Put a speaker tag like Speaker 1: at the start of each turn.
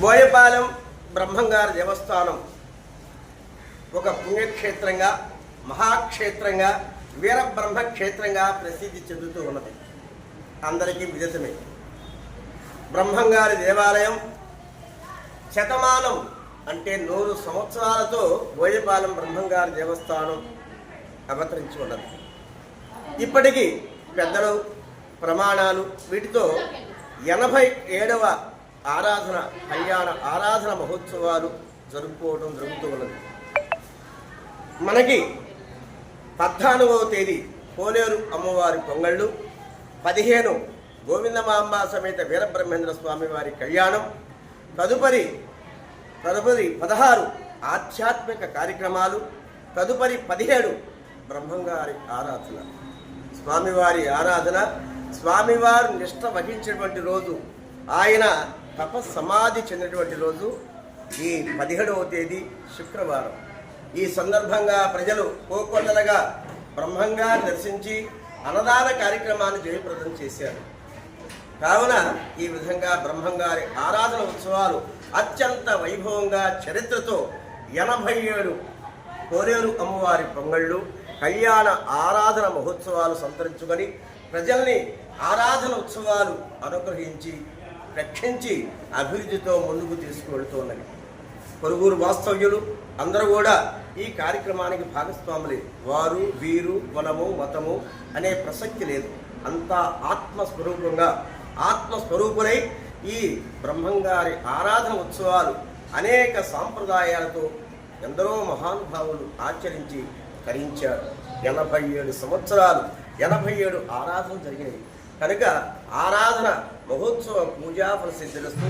Speaker 1: బోయపాలెం బ్రహ్మంగారి దేవస్థానం ఒక పుణ్యక్షేత్రంగా మహాక్షేత్రంగా వీరబ్రహ్మ క్షేత్రంగా ప్రసిద్ధి చెందుతూ ఉన్నది. అందరికీ విదితమే. బ్రహ్మంగారి దేవాలయం శతమానం అంటే నూరు సంవత్సరాలతో బోయపాలెం బ్రహ్మంగారి దేవస్థానం అవతరించి ఉన్నది. ఇప్పటికీ పెద్దలు ప్రమాణాలు వీటితో ఎనభై ఏడవ ఆరాధన కళ్యాణ ఆరాధన మహోత్సవాలు జరుపుకోవడం జరుగుతూ ఉన్నది. మనకి పద్నాలుగవ తేదీ పోలేరు అమ్మవారి పొంగళ్ళు పదిహేను గోవిందమాంబ సమేత వీరబ్రహ్మేంద్ర స్వామి వారి కళ్యాణం తదుపరి తదుపరి పదహారు ఆధ్యాత్మిక కార్యక్రమాలు తదుపరి పదిహేడు బ్రహ్మంగారి ఆరాధన స్వామివారి ఆరాధన స్వామివారు నిష్ట వహించినటువంటి రోజు. ఆయన తపస్సమాధి చెందినటువంటి రోజు ఈ పదిహేడవ తేదీ శుక్రవారం. ఈ సందర్భంగా ప్రజలు కోకొల్లలుగా బ్రహ్మంగా దర్శించి అన్నదాన కార్యక్రమాన్ని జయప్రదం చేశారు. కావున ఈ విధంగా బ్రహ్మంగారి ఆరాధన ఉత్సవాలు అత్యంత వైభవంగా చరిత్రతో ఎనభై ఏడు కోరేరు అమ్మవారి పొంగళ్ళు కళ్యాణ ఆరాధన మహోత్సవాలు సంతరించుకొని ప్రజల్ని ఆరాధన ఉత్సవాలు అనుగ్రహించి రక్షించి అభివృద్ధితో ముందుకు తీసుకువెళ్తున్నవి పొరుగురు వాస్తవ్యులు అందరూ కూడా ఈ కార్యక్రమానికి భాగస్వాములే. వారు వీరు వనము మతము అనే ప్రసక్తి లేదు. అంతా ఆత్మస్వరూపంగా ఆత్మస్వరూపులై ఈ బ్రహ్మంగారి ఆరాధన ఉత్సవాలు అనేక సాంప్రదాయాలతో ఎందరో మహానుభావులు ఆచరించి తరించారు. ఎనభై ఏడు సంవత్సరాలు ఎనభై ఏడు ఆరాధనలు జరిగినాయి. కనుక ఆరాధన మహోత్సవ పూజా ప్రసిద్ధిస్తూ